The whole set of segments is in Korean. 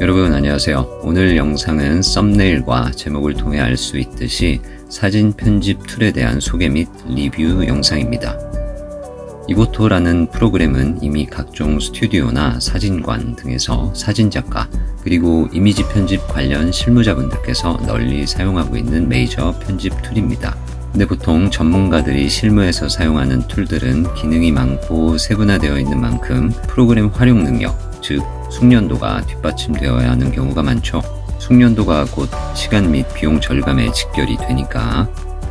여러분 안녕하세요. 오늘 영상은 썸네일과 제목을 통해 알 수 있듯이 사진 편집 툴에 대한 소개 및 리뷰 영상입니다. 이보토라는 프로그램은 이미 각종 스튜디오나 사진관 등에서 사진작가 그리고 이미지 편집 관련 실무자분들께서 널리 사용하고 있는 메이저 편집 툴입니다. 근데 보통 전문가들이 실무에서 사용하는 툴들은 기능이 많고 세분화되어 있는 만큼 프로그램 활용 능력, 즉 숙련도가 뒷받침되어야 하는 경우가 많죠. 숙련도가 곧 시간 및 비용 절감에 직결이 되니까.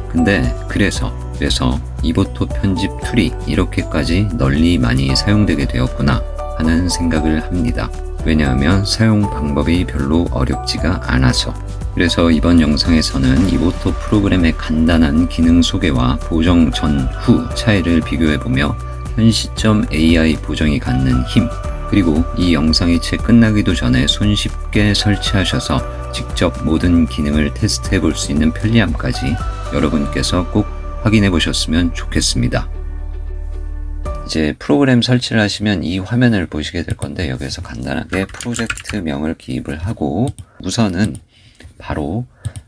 근데 그래서 그래서 이보토 편집 툴이 이렇게까지 널리 많이 사용되게 되었구나 하는 생각을 합니다. 왜냐하면 사용 방법이 별로 어렵지가 않아서. 그래서 이번 영상에서는 이보토 프로그램의 간단한 기능 소개와 보정 전, 후 차이를 비교해보며 현 시점 AI 보정이 갖는 힘, 그리고 이 영상이 채 끝나기도 전에 손쉽게 설치하셔서 직접 모든 기능을 테스트해 볼 수 있는 편리함까지 여러분께서 꼭 확인해 보셨으면 좋겠습니다. 이제 프로그램 설치를 하시면 이 화면을 보시게 될 건데 여기서 간단하게 프로젝트명을 기입을 하고 우선은 바로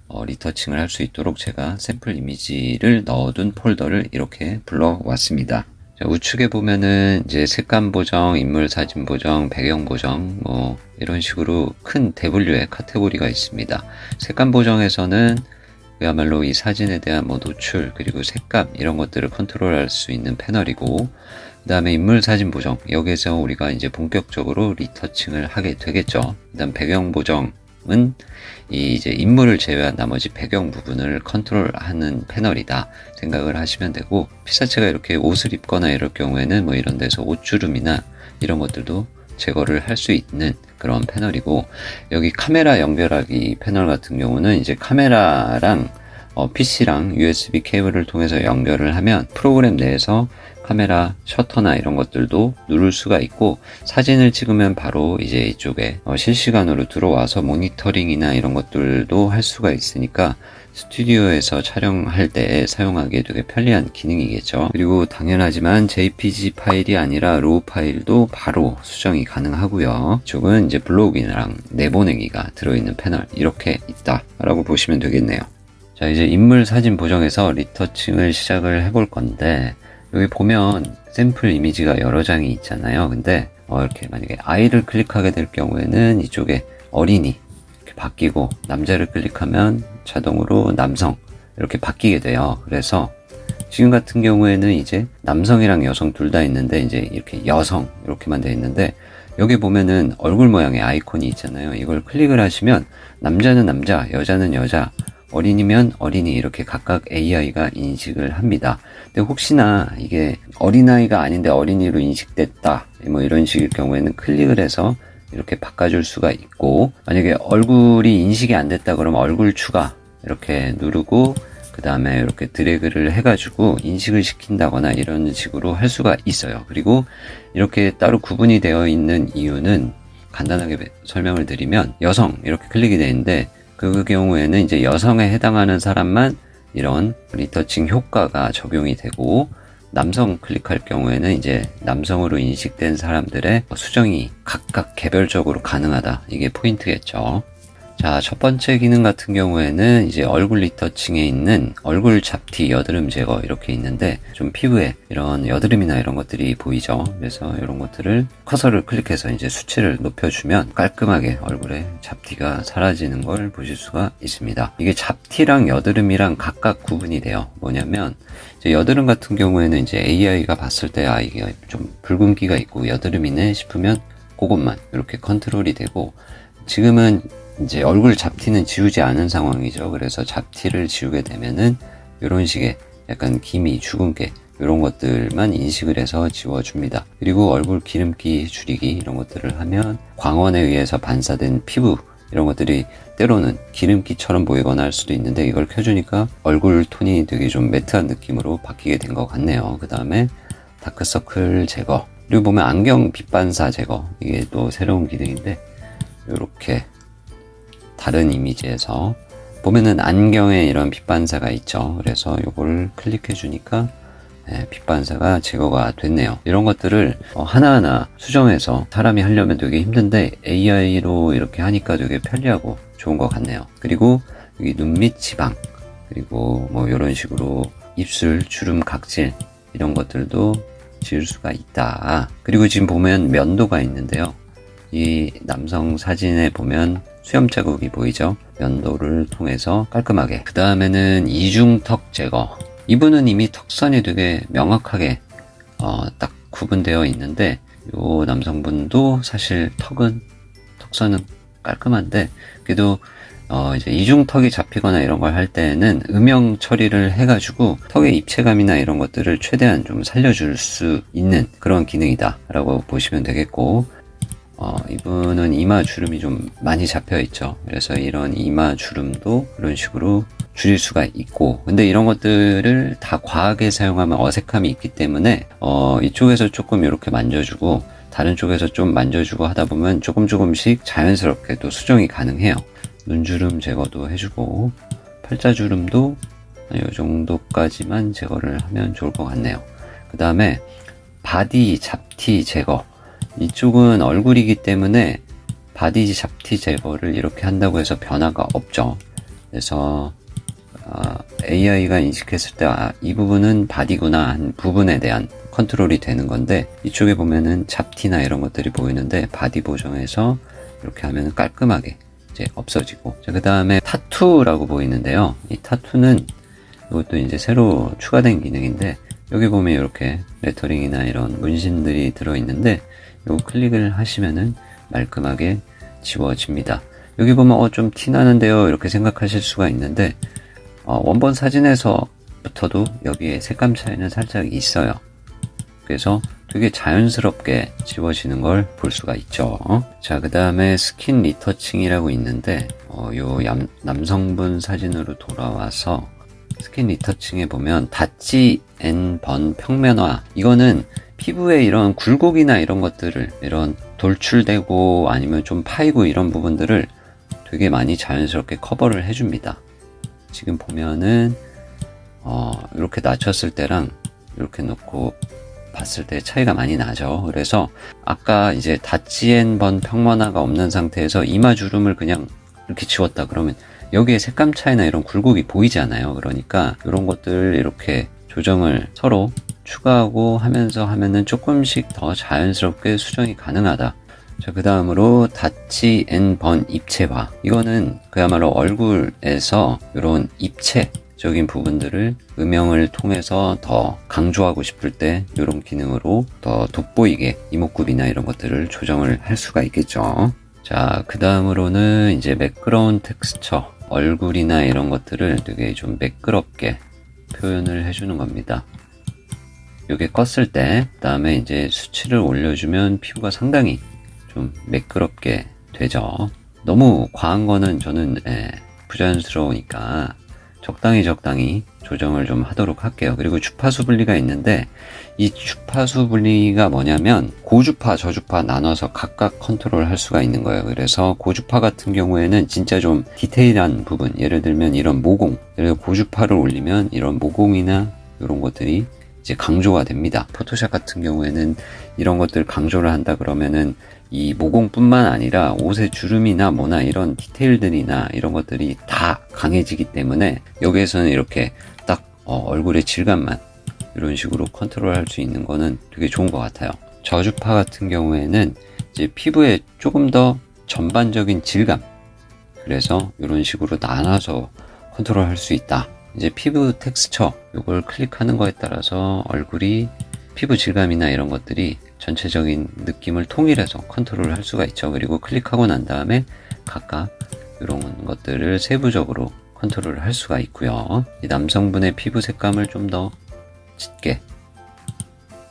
어, 리터칭을 할 수 있도록 제가 샘플 이미지를 넣어둔 폴더를 이렇게 불러왔습니다. 자, 우측에 보면은 이제 색감 보정, 인물 사진 보정, 배경 보정, 뭐 이런 식으로 큰 대분류의 카테고리가 있습니다. 색감 보정에서는 그야말로 이 사진에 대한 뭐 노출 그리고 색감 이런 것들을 컨트롤할 수 있는 패널이고 그 다음에 인물 사진 보정 여기에서 우리가 이제 본격적으로 리터칭을 하게 되겠죠. 그다음 배경 보정 은 이 이제 인물을 제외한 나머지 배경 부분을 컨트롤하는 패널이다 생각을 하시면 되고 피사체가 이렇게 옷을 입거나 이럴 경우에는 뭐 이런 데서 옷주름이나 이런 것들도 제거를 할 수 있는 그런 패널이고 여기 카메라 연결하기 패널 같은 경우는 이제 카메라랑 어, PC랑 USB 케이블을 통해서 연결을 하면 프로그램 내에서 카메라 셔터나 이런 것들도 누를 수가 있고 사진을 찍으면 바로 이제 이쪽에 어, 실시간으로 들어와서 모니터링이나 이런 것들도 할 수가 있으니까 스튜디오에서 촬영할 때 사용하기에 되게 편리한 기능이겠죠. 그리고 당연하지만 JPG 파일이 아니라 로우 파일도 바로 수정이 가능하고요. 이쪽은 이제 블로그이랑 내보내기가 들어있는 패널 이렇게 있다라고 보시면 되겠네요. 자 이제 인물 사진 보정에서 리터칭을 시작을 해볼 건데 여기 보면 샘플 이미지가 여러 장이 있잖아요. 근데 어, 이렇게 만약에 아이를 클릭하게 될 경우에는 이쪽에 어린이 이렇게 바뀌고 남자를 클릭하면 자동으로 남성 이렇게 바뀌게 돼요. 그래서 지금 같은 경우에는 이제 남성이랑 여성 둘 다 있는데 이제 이렇게 여성 이렇게만 돼 있는데 여기 보면은 얼굴 모양의 아이콘이 있잖아요. 이걸 클릭을 하시면 남자는 남자, 여자는 여자, 어린이면 어린이 이렇게 각각 AI가 인식을 합니다. 근데 혹시나 이게 어린아이가 아닌데 어린이로 인식됐다. 뭐 이런 식일 경우에는 클릭을 해서 이렇게 바꿔줄 수가 있고 만약에 얼굴이 인식이 안 됐다 그러면 얼굴 추가 이렇게 누르고 그 다음에 이렇게 드래그를 해가지고 인식을 시킨다거나 이런 식으로 할 수가 있어요. 그리고 이렇게 따로 구분이 되어 있는 이유는 간단하게 설명을 드리면 여성 이렇게 클릭이 되는데 그 경우에는 이제 여성에 해당하는 사람만 이런 리터칭 효과가 적용이 되고 남성 클릭할 경우에는 이제 남성으로 인식된 사람들의 수정이 각각 개별적으로 가능하다. 이게 포인트겠죠. 자, 첫 번째 기능 같은 경우에는 이제 얼굴 리터칭에 있는 얼굴 잡티 여드름 제거 이렇게 있는데 좀 피부에 이런 여드름이나 이런 것들이 보이죠. 그래서 이런 것들을 커서를 클릭해서 이제 수치를 높여주면 깔끔하게 얼굴에 잡티가 사라지는 걸 보실 수가 있습니다. 이게 잡티랑 여드름이랑 각각 구분이 돼요. 뭐냐면 여드름 같은 경우에는 이제 AI가 봤을 때 아, 이게 좀 붉은기가 있고 여드름이네 싶으면 그것만 이렇게 컨트롤이 되고 지금은 이제 얼굴 잡티는 지우지 않은 상황이죠. 그래서 잡티를 지우게 되면은 이런 식의 약간 기미, 주근깨 이런 것들만 인식을 해서 지워줍니다. 그리고 얼굴 기름기 줄이기 이런 것들을 하면 광원에 의해서 반사된 피부 이런 것들이 때로는 기름기처럼 보이거나 할 수도 있는데 이걸 켜주니까 얼굴 톤이 되게 좀 매트한 느낌으로 바뀌게 된 것 같네요. 그 다음에 다크서클 제거 그리고 보면 안경 빛 반사 제거 이게 또 새로운 기능인데 이렇게 다른 이미지에서 보면은 안경에 이런 빛반사가 있죠. 그래서 이걸 클릭해 주니까 예, 빛 반사가 제거가 됐네요. 이런 것들을 어, 하나하나 수정해서 사람이 하려면 되게 힘든데 AI로 이렇게 하니까 되게 편리하고 좋은 것 같네요. 그리고 여기 눈밑 지방 그리고 뭐 이런 식으로 입술 주름 각질 이런 것들도 지울 수가 있다. 그리고 지금 보면 면도가 있는데요. 이 남성 사진에 보면 수염 자국이 보이죠? 면도를 통해서 깔끔하게. 그 다음에는 이중턱 제거. 이분은 이미 턱선이 되게 명확하게 어, 딱 구분되어 있는데 이 남성분도 사실 턱은 턱선은 깔끔한데 그래도 어, 이제 이중턱이 잡히거나 이런 걸 할 때는 음영 처리를 해가지고 턱의 입체감이나 이런 것들을 최대한 좀 살려줄 수 있는 그런 기능이다 라고 보시면 되겠고 어, 이분은 이마 주름이 좀 많이 잡혀 있죠. 그래서 이런 이마 주름도 이런 식으로 줄일 수가 있고, 근데 이런 것들을 다 과하게 사용하면 어색함이 있기 때문에, 어, 이쪽에서 조금 이렇게 만져주고, 다른 쪽에서 좀 만져주고 하다 보면 조금 조금씩 자연스럽게 또 수정이 가능해요. 눈주름 제거도 해주고, 팔자주름도 이 정도까지만 제거를 하면 좋을 것 같네요. 그 다음에 바디 잡티 제거. 이쪽은 얼굴이기 때문에 바디 잡티 제거를 이렇게 한다고 해서 변화가 없죠. 그래서 어, AI가 인식했을 때 아, 이 부분은 바디구나 한 부분에 대한 컨트롤이 되는 건데 이쪽에 보면은 잡티나 이런 것들이 보이는데 바디 보정해서 이렇게 하면 깔끔하게 이제 없어지고 그 다음에 타투라고 보이는데요. 이 타투는 이것도 이제 새로 추가된 기능인데 여기 보면 이렇게 레터링이나 이런 문신들이 들어있는데 요 클릭을 하시면은 말끔하게 지워집니다. 여기 보면 어 좀 티나는데요 이렇게 생각하실 수가 있는데 어, 원본 사진에서부터도 여기에 색감 차이는 살짝 있어요. 그래서 되게 자연스럽게 지워지는 걸 볼 수가 있죠. 자, 그 다음에 스킨 리터칭이라고 있는데, 어, 요 남, 남성분 사진으로 돌아와서 스킨 리터칭에 보면 다치 앤번 평면화. 이거는 피부에 이런 굴곡이나 이런 것들을 이런 돌출되고 아니면 좀 파이고 이런 부분들을 되게 많이 자연스럽게 커버를 해줍니다. 지금 보면은 어, 이렇게 낮췄을 때랑 이렇게 놓고 봤을 때 차이가 많이 나죠. 그래서 아까 이제 다치엔 번 평면화가 없는 상태에서 이마 주름을 그냥 이렇게 지웠다 그러면 여기에 색감 차이나 이런 굴곡이 보이지 않아요. 그러니까 이런 것들 이렇게 조정을 서로 추가하고 하면서 하면은 조금씩 더 자연스럽게 수정이 가능하다. 자, 그 다음으로 다치 앤 번 입체화. 이거는 그야말로 얼굴에서 이런 입체 적인 부분들을 음영을 통해서 더 강조하고 싶을 때 이런 기능으로 더 돋보이게 이목구비나 이런 것들을 조정을 할 수가 있겠죠. 자, 그 다음으로는 이제 매끄러운 텍스처. 얼굴이나 이런 것들을 되게 좀 매끄럽게 표현을 해주는 겁니다. 이게 껐을 때, 그 다음에 이제 수치를 올려주면 피부가 상당히 좀 매끄럽게 되죠. 너무 과한 거는 저는 예, 부자연스러우니까 적당히 적당히 조정을 좀 하도록 할게요. 그리고 주파수 분리가 있는데 이 주파수 분리가 뭐냐면 고주파, 저주파 나눠서 각각 컨트롤 할 수가 있는 거예요. 그래서 고주파 같은 경우에는 진짜 좀 디테일한 부분, 예를 들면 이런 모공, 그래서 고주파를 올리면 이런 모공이나 이런 것들이 이제 강조가 됩니다. 포토샵 같은 경우에는 이런 것들 강조를 한다 그러면은 이 모공뿐만 아니라 옷의 주름이나 뭐나 이런 디테일들이나 이런 것들이 다 강해지기 때문에 여기에서는 이렇게 딱 어, 얼굴의 질감만 이런 식으로 컨트롤 할 수 있는 거는 되게 좋은 것 같아요. 저주파 같은 경우에는 이제 피부에 조금 더 전반적인 질감 그래서 이런 식으로 나눠서 컨트롤 할 수 있다. 이제 피부 텍스처 이걸 클릭하는 거에 따라서 얼굴이 피부 질감이나 이런 것들이 전체적인 느낌을 통일해서 컨트롤 할 수가 있죠. 그리고 클릭하고 난 다음에 각각 이런 것들을 세부적으로 컨트롤 할 수가 있고요. 이 남성분의 피부 색감을 좀 더 짙게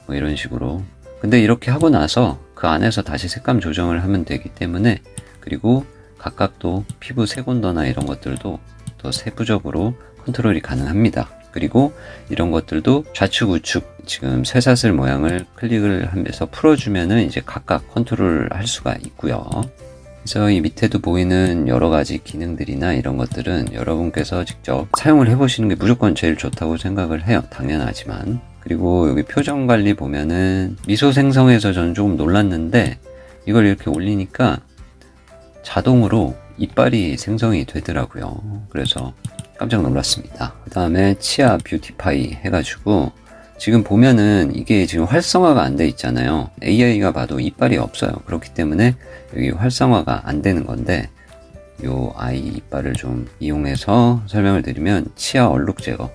뭐 이런 식으로 근데 이렇게 하고 나서 그 안에서 다시 색감 조정을 하면 되기 때문에 그리고 각각 또 피부 색온도나 이런 것들도 더 세부적으로 컨트롤이 가능합니다. 그리고 이런 것들도 좌측 우측 지금 쇠사슬 모양을 클릭을 하면서 풀어주면은 이제 각각 컨트롤을 할 수가 있고요. 그래서 이 밑에도 보이는 여러 가지 기능들이나 이런 것들은 여러분께서 직접 사용을 해보시는 게 무조건 제일 좋다고 생각을 해요. 당연하지만. 그리고 여기 표정 관리 보면은 미소 생성해서 저는 조금 놀랐는데 이걸 이렇게 올리니까 자동으로 이빨이 생성이 되더라고요. 그래서 깜짝 놀랐습니다. 그 다음에 치아 뷰티파이 해가지고 지금 보면은 이게 지금 활성화가 안 돼 있잖아요. AI가 봐도 이빨이 없어요. 그렇기 때문에 여기 활성화가 안 되는 건데 요 아이 이빨을 좀 이용해서 설명을 드리면 치아 얼룩 제거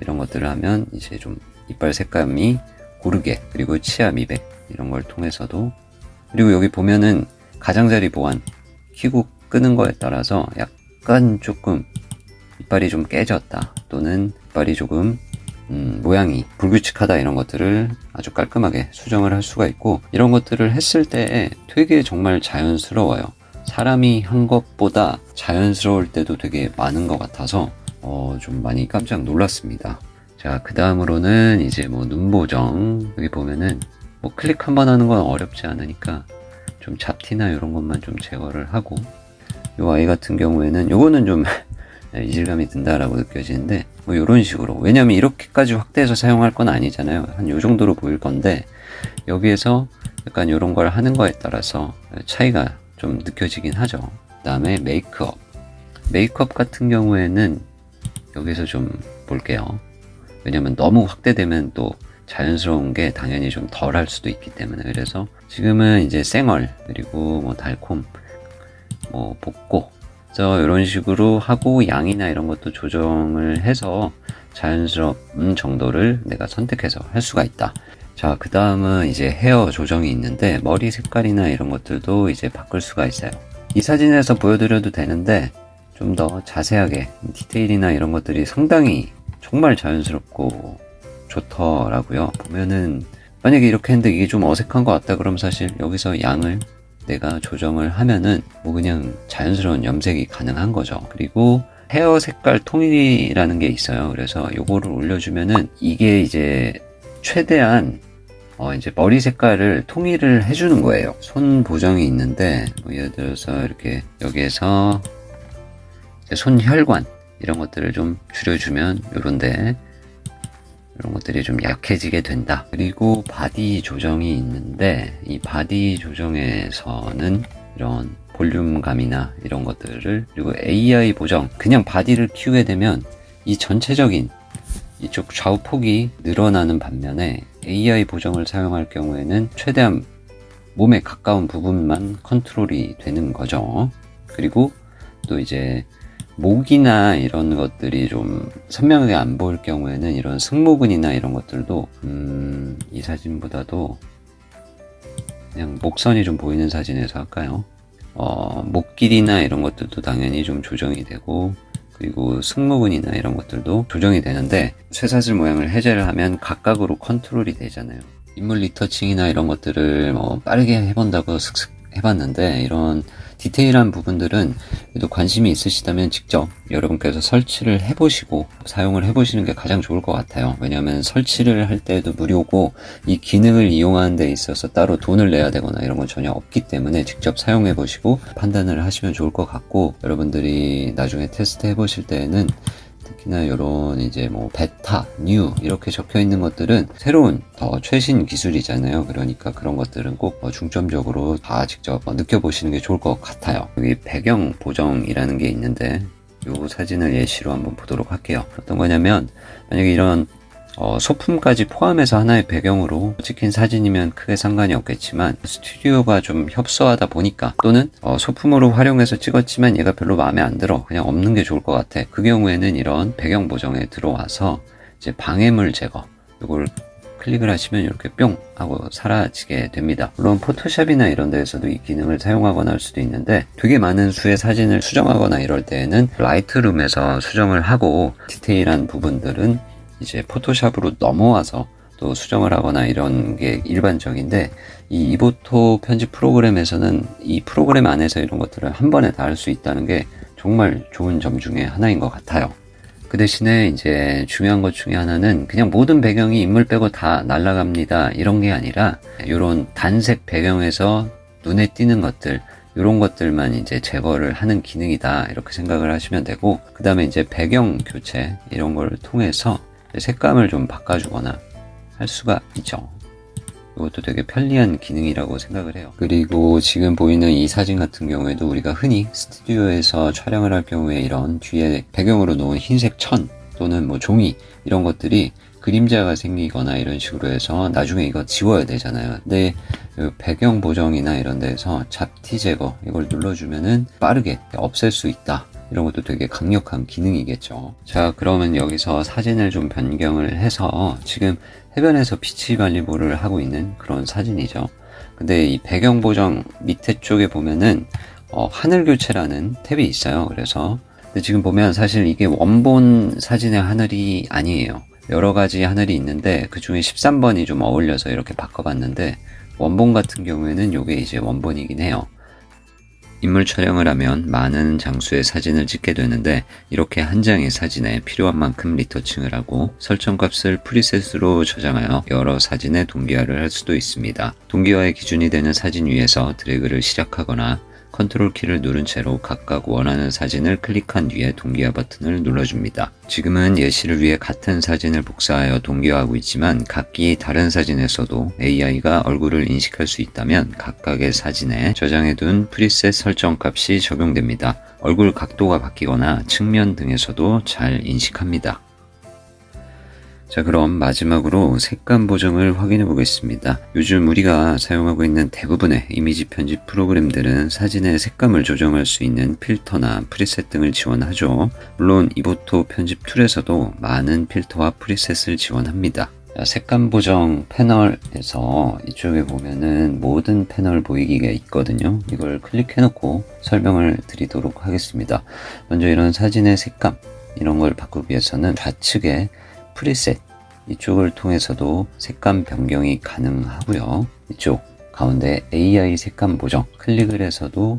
이런 것들을 하면 이제 좀 이빨 색감이 고르게 그리고 치아 미백 이런 걸 통해서도 그리고 여기 보면은 가장자리 보완 키고 끄는 거에 따라서 약간 조금 이빨이 좀 깨졌다 또는 이빨이 조금 음, 모양이 불규칙하다 이런 것들을 아주 깔끔하게 수정을 할 수가 있고 이런 것들을 했을 때 되게 정말 자연스러워요. 사람이 한 것보다 자연스러울 때도 되게 많은 것 같아서 어, 좀 많이 깜짝 놀랐습니다. 자, 그 다음으로는 이제 뭐 눈보정 여기 보면은 뭐 클릭 한 번 하는 건 어렵지 않으니까 좀 잡티나 이런 것만 좀 제거를 하고 이 아이 같은 경우에는 요거는 좀 이질감이 든다라고 느껴지는데 뭐 이런 식으로. 왜냐면 이렇게까지 확대해서 사용할 건 아니잖아요. 한 요 정도로 보일 건데 여기에서 약간 이런 걸 하는 거에 따라서 차이가 좀 느껴지긴 하죠. 그 다음에 메이크업. 메이크업 같은 경우에는 여기서 좀 볼게요. 왜냐면 너무 확대되면 또 자연스러운 게 당연히 좀 덜 할 수도 있기 때문에. 그래서 지금은 이제 쌩얼 그리고 뭐 달콤 뭐 볶고 그래서 이런 식으로 하고 양이나 이런 것도 조정을 해서 자연스러운 정도를 내가 선택해서 할 수가 있다. 자, 그 다음은 이제 헤어 조정이 있는데 머리 색깔이나 이런 것들도 이제 바꿀 수가 있어요. 이 사진에서 보여드려도 되는데 좀 더 자세하게 디테일이나 이런 것들이 상당히 정말 자연스럽고 좋더라고요. 보면은 만약에 이렇게 했는데 이게 좀 어색한 것 같다 그러면 사실 여기서 양을 내가 조정을 하면은 뭐 그냥 자연스러운 염색이 가능한 거죠. 그리고 헤어 색깔 통일이라는 게 있어요. 그래서 요거를 올려주면은 이게 이제 최대한 어 이제 머리 색깔을 통일을 해주는 거예요. 손 보정이 있는데 뭐 예를 들어서 이렇게 여기에서 손 혈관 이런 것들을 좀 줄여주면 요런데 이런 것들이 좀 약해지게 된다. 그리고 바디 조정이 있는데 이 바디 조정에서는 이런 볼륨감이나 이런 것들을 그리고 AI 보정 그냥 바디를 키우게 되면 이 전체적인 이쪽 좌우 폭이 늘어나는 반면에 AI 보정을 사용할 경우에는 최대한 몸에 가까운 부분만 컨트롤이 되는 거죠. 그리고 또 이제 목이나 이런 것들이 좀 선명하게 안 보일 경우에는 이런 승모근이나 이런 것들도 음, 이 사진보다도 그냥 목선이 좀 보이는 사진에서 할까요? 어, 목 길이나 이런 것들도 당연히 좀 조정이 되고 그리고 승모근이나 이런 것들도 조정이 되는데 쇠사슬 모양을 해제를 하면 각각으로 컨트롤이 되잖아요. 인물 리터칭이나 이런 것들을 뭐 빠르게 해본다고 슥슥 해봤는데 이런 디테일한 부분들은 그래도 관심이 있으시다면 직접 여러분께서 설치를 해보시고 사용을 해보시는 게 가장 좋을 것 같아요. 왜냐하면 설치를 할 때도 무료고 이 기능을 이용하는 데 있어서 따로 돈을 내야 되거나 이런 건 전혀 없기 때문에 직접 사용해 보시고 판단을 하시면 좋을 것 같고 여러분들이 나중에 테스트 해보실 때에는 특히나 이런 이제 뭐 베타, 뉴 이렇게 적혀 있는 것들은 새로운 더 최신 기술이잖아요. 그러니까 그런 것들은 꼭 어, 중점적으로 다 직접 어, 느껴보시는 게 좋을 것 같아요. 여기 배경 보정이라는 게 있는데 이 사진을 예시로 한번 보도록 할게요. 어떤 거냐면 만약에 이런 어, 소품까지 포함해서 하나의 배경으로 찍힌 사진이면 크게 상관이 없겠지만 스튜디오가 좀 협소하다 보니까 또는 어, 소품으로 활용해서 찍었지만 얘가 별로 마음에 안 들어 그냥 없는 게 좋을 것 같아 그 경우에는 이런 배경 보정에 들어와서 이제 방해물 제거 이걸 클릭을 하시면 이렇게 뿅 하고 사라지게 됩니다. 물론 포토샵이나 이런 데에서도 이 기능을 사용하거나 할 수도 있는데 되게 많은 수의 사진을 수정하거나 이럴 때에는 라이트룸에서 수정을 하고 디테일한 부분들은 이제 포토샵으로 넘어와서 또 수정을 하거나 이런 게 일반적인데 이 이보토 편집 프로그램에서는 이 프로그램 안에서 이런 것들을 한 번에 다 할 수 있다는 게 정말 좋은 점 중에 하나인 것 같아요. 그 대신에 이제 중요한 것 중에 하나는 그냥 모든 배경이 인물 빼고 다 날아갑니다. 이런 게 아니라 이런 단색 배경에서 눈에 띄는 것들 이런 것들만 이제 제거를 하는 기능이다 이렇게 생각을 하시면 되고 그 다음에 이제 배경 교체 이런 걸 통해서 색감을 좀 바꿔주거나 할 수가 있죠. 이것도 되게 편리한 기능이라고 생각을 해요. 그리고 지금 보이는 이 사진 같은 경우에도 우리가 흔히 스튜디오에서 촬영을 할 경우에 이런 뒤에 배경으로 놓은 흰색 천 또는 뭐 종이 이런 것들이 그림자가 생기거나 이런 식으로 해서 나중에 이거 지워야 되잖아요. 근데 그 배경 보정이나 이런 데서 잡티 제거 이걸 눌러주면은 빠르게 없앨 수 있다. 이런 것도 되게 강력한 기능이겠죠. 자, 그러면 여기서 사진을 좀 변경을 해서 지금 해변에서 비치 발리볼을 하고 있는 그런 사진이죠. 근데 이 배경 보정 밑에 쪽에 보면은 어, 하늘 교체라는 탭이 있어요. 그래서 근데 지금 보면 사실 이게 원본 사진의 하늘이 아니에요. 여러 가지 하늘이 있는데 그 중에 13번이 좀 어울려서 이렇게 바꿔봤는데 원본 같은 경우에는 이게 이제 원본이긴 해요. 인물 촬영을 하면 많은 장수의 사진을 찍게 되는데 이렇게 한 장의 사진에 필요한 만큼 리터칭을 하고 설정값을 프리셋으로 저장하여 여러 사진에 동기화를 할 수도 있습니다. 동기화의 기준이 되는 사진 위에서 드래그를 시작하거나 컨트롤 키를 누른 채로 각각 원하는 사진을 클릭한 뒤에 동기화 버튼을 눌러줍니다. 지금은 예시를 위해 같은 사진을 복사하여 동기화하고 있지만 각기 다른 사진에서도 AI가 얼굴을 인식할 수 있다면 각각의 사진에 저장해둔 프리셋 설정 값이 적용됩니다. 얼굴 각도가 바뀌거나 측면 등에서도 잘 인식합니다. 자, 그럼 마지막으로 색감 보정을 확인해 보겠습니다. 요즘 우리가 사용하고 있는 대부분의 이미지 편집 프로그램들은 사진의 색감을 조정할 수 있는 필터나 프리셋 등을 지원하죠. 물론 이보토 편집 툴에서도 많은 필터와 프리셋을 지원합니다. 자, 색감 보정 패널에서 이쪽에 보면은 모든 패널 보이기가 있거든요. 이걸 클릭해 놓고 설명을 드리도록 하겠습니다. 먼저 이런 사진의 색감, 이런 걸 바꾸기 위해서는 좌측에 프리셋 이쪽을 통해서도 색감 변경이 가능하고요. 이쪽 가운데 AI 색감 보정 클릭을 해서도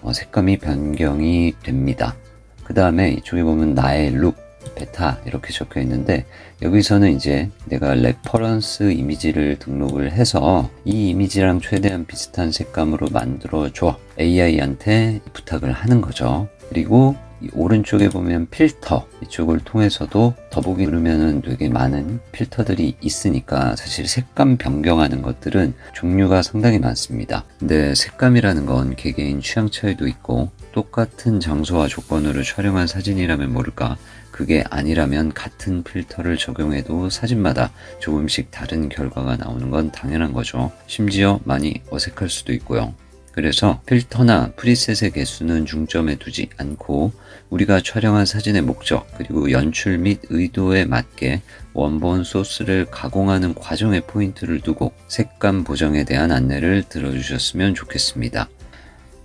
어, 색감이 변경이 됩니다. 그 다음에 이쪽에 보면 나의 룩 베타 이렇게 적혀 있는데 여기서는 이제 내가 레퍼런스 이미지를 등록을 해서 이 이미지랑 최대한 비슷한 색감으로 만들어 줘 AI한테 부탁을 하는 거죠. 그리고 이 오른쪽에 보면 필터 이쪽을 통해서도 더보기 누르면은 되게 많은 필터들이 있으니까 사실 색감 변경하는 것들은 종류가 상당히 많습니다. 근데 색감이라는 건 개개인 취향 차이도 있고 똑같은 장소와 조건으로 촬영한 사진이라면 모를까 그게 아니라면 같은 필터를 적용해도 사진마다 조금씩 다른 결과가 나오는 건 당연한 거죠. 심지어 많이 어색할 수도 있고요. 그래서 필터나 프리셋의 개수는 중점에 두지 않고 우리가 촬영한 사진의 목적 그리고 연출 및 의도에 맞게 원본 소스를 가공하는 과정에 포인트를 두고 색감 보정에 대한 안내를 들어주셨으면 좋겠습니다.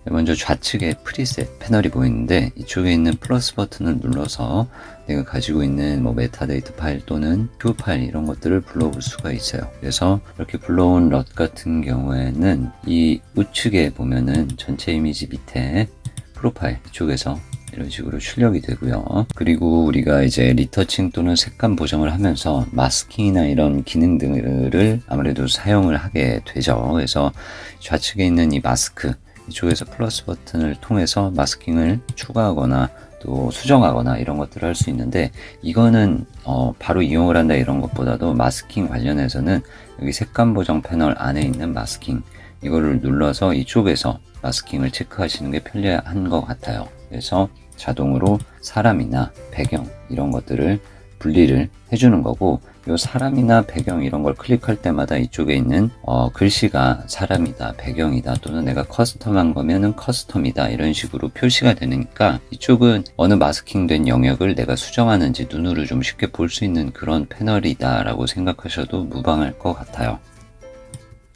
먼저 좌측에 프리셋 패널이 보이는데 이쪽에 있는 플러스 버튼을 눌러서 내가 가지고 있는 뭐 메타데이터 파일 또는 큐 파일 이런 것들을 불러올 수가 있어요. 그래서 이렇게 불러온 럿 같은 경우에는 이 우측에 보면은 전체 이미지 밑에 프로파일 쪽에서 이런 식으로 출력이 되고요. 그리고 우리가 이제 리터칭 또는 색감 보정을 하면서 마스킹이나 이런 기능들을 아무래도 사용을 하게 되죠. 그래서 좌측에 있는 이 마스크 이쪽에서 플러스 버튼을 통해서 마스킹을 추가하거나 또 수정하거나 이런 것들을 할 수 있는데 이거는 어 바로 이용을 한다 이런 것보다도 마스킹 관련해서는 여기 색감 보정 패널 안에 있는 마스킹 이거를 눌러서 이쪽에서 마스킹을 체크하시는 게 편리한 것 같아요. 그래서 자동으로 사람이나 배경 이런 것들을 분리를 해주는 거고 요 사람이나 배경 이런 걸 클릭할 때마다 이쪽에 있는 어, 글씨가 사람이다 배경이다 또는 내가 커스텀한 거면은 커스텀이다 이런 식으로 표시가 되니까 이쪽은 어느 마스킹 된 영역을 내가 수정하는지 눈으로 좀 쉽게 볼 수 있는 그런 패널이다 라고 생각하셔도 무방할 것 같아요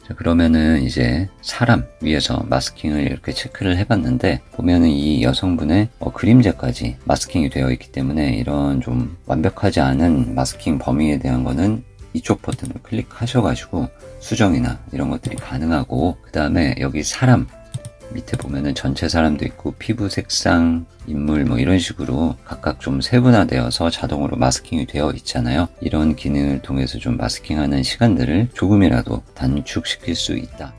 자, 그러면은 이제 사람 위에서 마스킹을 이렇게 체크를 해봤는데 보면은 이 여성분의 어, 그림자까지 마스킹이 되어 있기 때문에 이런 좀 완벽하지 않은 마스킹 범위에 대한 거는 이쪽 버튼을 클릭하셔가지고 수정이나 이런 것들이 가능하고 그 다음에 여기 사람 밑에 보면은 전체 사람도 있고 피부 색상, 인물 뭐 이런 식으로 각각 좀 세분화되어서 자동으로 마스킹이 되어 있잖아요. 이런 기능을 통해서 좀 마스킹하는 시간들을 조금이라도 단축시킬 수 있다.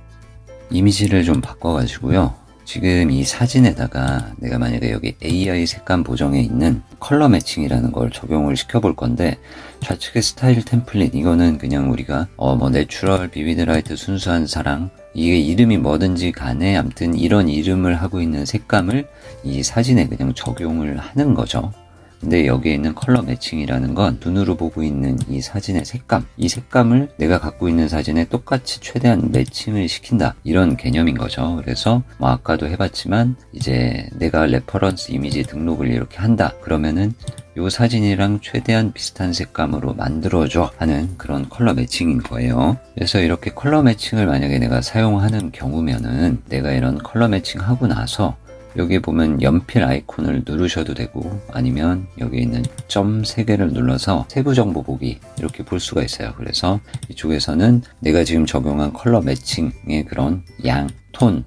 이미지를 좀 바꿔가지고요. 지금 이 사진에다가 내가 만약에 여기 AI 색감 보정에 있는 컬러 매칭이라는 걸 적용을 시켜볼 건데 좌측의 스타일 템플릿 이거는 그냥 우리가 어 뭐 내추럴 비비드 라이트 순수한 사랑 이게 이름이 뭐든지 간에 암튼 이런 이름을 하고 있는 색감을 이 사진에 그냥 적용을 하는 거죠. 근데 여기에 있는 컬러 매칭이라는 건 눈으로 보고 있는 이 사진의 색감, 이 색감을 내가 갖고 있는 사진에 똑같이 최대한 매칭을 시킨다. 이런 개념인 거죠. 그래서 뭐 아까도 해봤지만 이제 내가 레퍼런스 이미지 등록을 이렇게 한다. 그러면은 이 사진이랑 최대한 비슷한 색감으로 만들어줘 하는 그런 컬러 매칭인 거예요. 그래서 이렇게 컬러 매칭을 만약에 내가 사용하는 경우면은 내가 이런 컬러 매칭 하고 나서 여기 보면 연필 아이콘을 누르셔도 되고 아니면 여기 있는 점 3개를 눌러서 세부 정보 보기 이렇게 볼 수가 있어요. 그래서 이쪽에서는 내가 지금 적용한 컬러 매칭의 그런 양, 톤,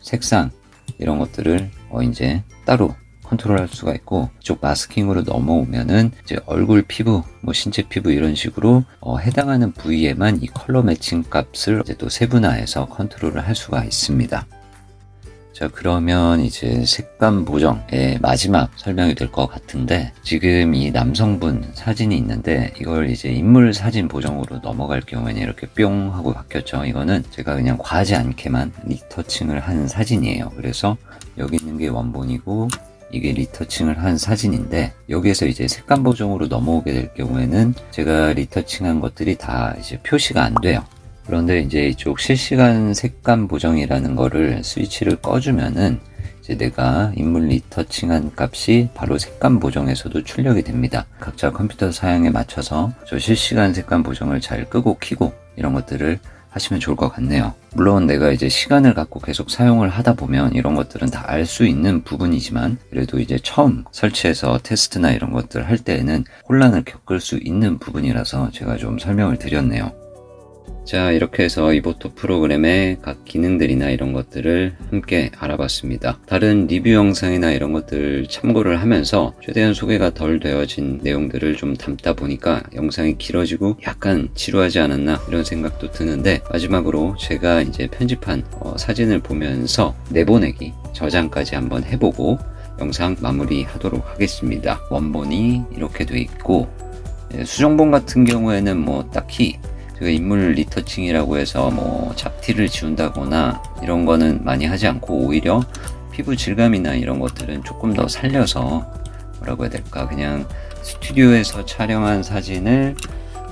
색상 이런 것들을 어 이제 따로 컨트롤할 수가 있고 이쪽 마스킹으로 넘어오면은 이제 얼굴 피부, 뭐 신체 피부 이런 식으로 어 해당하는 부위에만 이 컬러 매칭 값을 이제 또 세분화해서 컨트롤을 할 수가 있습니다. 자, 그러면 이제 색감 보정의 마지막 설명이 될 것 같은데, 지금 이 남성분 사진이 있는데, 이걸 이제 인물 사진 보정으로 넘어갈 경우에는 이렇게 뿅 하고 바뀌었죠. 이거는 제가 그냥 과하지 않게만 리터칭을 한 사진이에요. 그래서 여기 있는 게 원본이고, 이게 리터칭을 한 사진인데 여기에서 이제 색감 보정으로 넘어오게 될 경우에는 제가 리터칭한 것들이 다 이제 표시가 안 돼요. 그런데 이제 이쪽 실시간 색감 보정이라는 거를 스위치를 꺼주면은 이제 내가 인물 리터칭한 값이 바로 색감 보정에서도 출력이 됩니다. 각자 컴퓨터 사양에 맞춰서 저 실시간 색감 보정을 잘 끄고 키고 이런 것들을 하시면 좋을 것 같네요. 물론 내가 이제 시간을 갖고 계속 사용을 하다 보면 이런 것들은 다 알 수 있는 부분이지만 그래도 이제 처음 설치해서 테스트나 이런 것들 할 때에는 혼란을 겪을 수 있는 부분이라서 제가 좀 설명을 드렸네요. 자, 이렇게 해서 이보토 프로그램의 각 기능들이나 이런 것들을 함께 알아봤습니다. 다른 리뷰 영상이나 이런 것들 참고를 하면서 최대한 소개가 덜 되어진 내용들을 좀 담다 보니까 영상이 길어지고 약간 지루하지 않았나 이런 생각도 드는데 마지막으로 제가 이제 편집한 어, 사진을 보면서 내보내기 저장까지 한번 해보고 영상 마무리 하도록 하겠습니다. 원본이 이렇게 돼 있고 예, 수정본 같은 경우에는 뭐 딱히 제가 인물 리터칭이라고 해서 뭐 잡티를 지운다거나 이런 거는 많이 하지 않고 오히려 피부 질감이나 이런 것들은 조금 더 살려서 뭐라고 해야 될까? 그냥 스튜디오에서 촬영한 사진을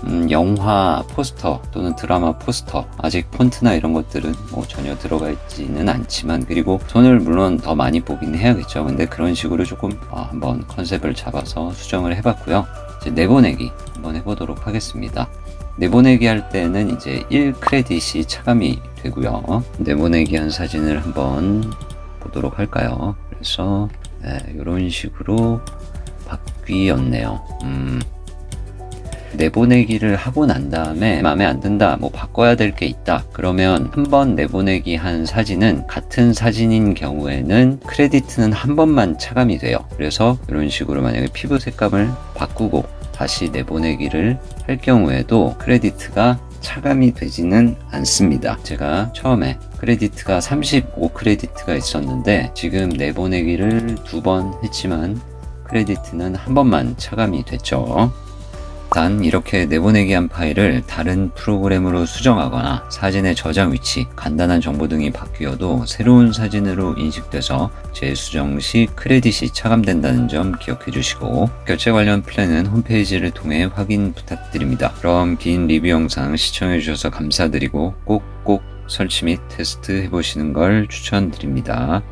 음, 영화 포스터 또는 드라마 포스터 아직 폰트나 이런 것들은 뭐 전혀 들어가 있지는 않지만 그리고 손을 물론 더 많이 보긴 해야겠죠. 근데 그런 식으로 조금 어, 한번 컨셉을 잡아서 수정을 해봤고요. 이제 내보내기 한번 해보도록 하겠습니다 내보내기 할 때는 이제 1 크레딧이 차감이 되고요. 내보내기 한 사진을 한번 보도록 할까요? 그래서 네, 이런 식으로 바뀌었네요. 음, 내보내기를 하고 난 다음에 마음에 안 든다, 뭐 바꿔야 될 게 있다. 그러면 한 번 내보내기 한 사진은 같은 사진인 경우에는 크레디트는 한 번만 차감이 돼요. 그래서 이런 식으로 만약에 피부 색감을 바꾸고 다시 내보내기를 할 경우에도 크레디트가 차감이 되지는 않습니다. 제가 처음에 크레디트가 35 크레디트가 있었는데 지금 내보내기를 두 번 했지만 크레디트는 한 번만 차감이 됐죠. 단 이렇게 내보내기 한 파일을 다른 프로그램으로 수정하거나 사진의 저장 위치, 간단한 정보 등이 바뀌어도 새로운 사진으로 인식돼서 재수정 시 크레딧이 차감된다는 점 기억해 주시고 결제 관련 플랜은 홈페이지를 통해 확인 부탁드립니다. 그럼 긴 리뷰 영상 시청해 주셔서 감사드리고 꼭꼭 설치 및 테스트 해보시는 걸 추천드립니다.